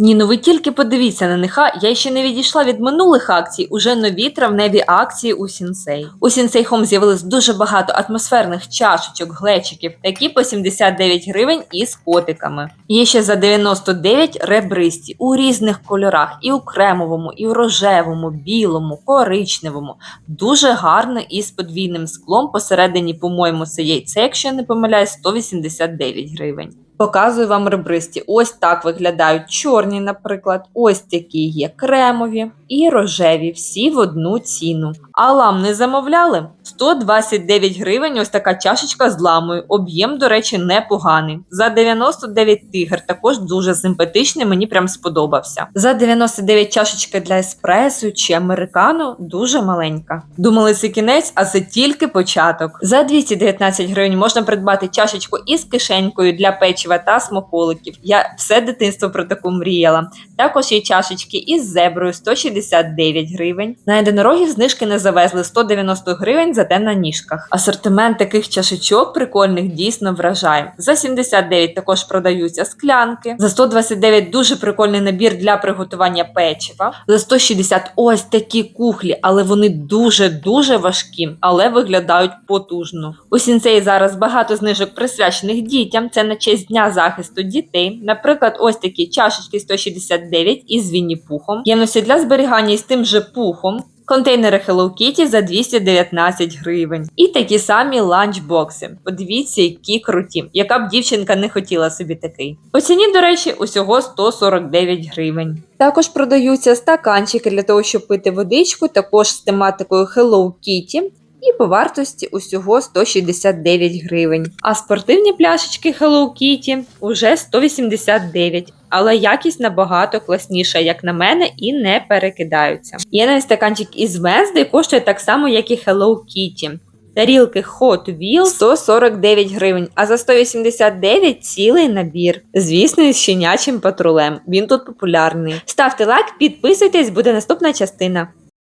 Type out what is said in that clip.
Ні, ну ви тільки подивіться на них, я ще не відійшла від минулих акцій, уже нові травневі акції у Сінсей. У Сінсей Хом з'явилось дуже багато атмосферних чашечок, глечиків, такі по 79 гривень із котиками. Є ще за 99 ребристі у різних кольорах, і у кремовому, і у рожевому, білому, коричневому. Дуже гарно і з подвійним склом. Посередині, по-моєму, це яйце, якщо я не помиляюсь, 189 гривень. Показую вам ребристі. Ось так виглядають чорні, наприклад. Ось такі є кремові і рожеві, всі в одну ціну. А лам не замовляли? 129 гривень. Ось така чашечка з ламою. Об'єм, до речі, непоганий. За 99 тигр також дуже симпатичний, мені прям сподобався. За 99 чашечка для еспресо чи американо дуже маленька. Думали, це кінець, а це тільки початок. За 219 гривень можна придбати чашечку із кишенькою для печива та смаколиків. Я все дитинство про таку мріяла. Також є чашечки із зеброю 169 гривень. На єдинорогів знижки не завезли 190 гривень зате на ніжках. Асортимент таких чашечок прикольних дійсно вражає. За 79 також продаються склянки. За 129 дуже прикольний набір для приготування печива. За 160 ось такі кухлі, але вони дуже дуже важкі, але виглядають потужно. У сінцеї зараз багато знижок присвячених дітям. Це на честь дня захисту дітей. Наприклад, ось такі чашечки 169 із Вінні-Пухом, ємності для зберігання із тим же пухом. Контейнери Hello Kitty за 219 гривень. І такі самі ланчбокси. Подивіться, які круті. Яка б дівчинка не хотіла собі такий. По ціні, до речі, усього 149 гривень. Також продаються стаканчики для того, щоб пити водичку, також з тематикою Hello Kitty. І по вартості усього 169 гривень. А спортивні пляшечки Hello Kitty уже 189, але якість набагато класніша, як на мене, і не перекидаються. Є навіть стаканчик із Wednesday, коштує так само, як і Hello Kitty. Тарілки Hot Wheels 149 гривень, а за 189 цілий набір. Звісно, із щенячим патрулем. Він тут популярний. Ставте лайк, підписуйтесь, буде наступна частина.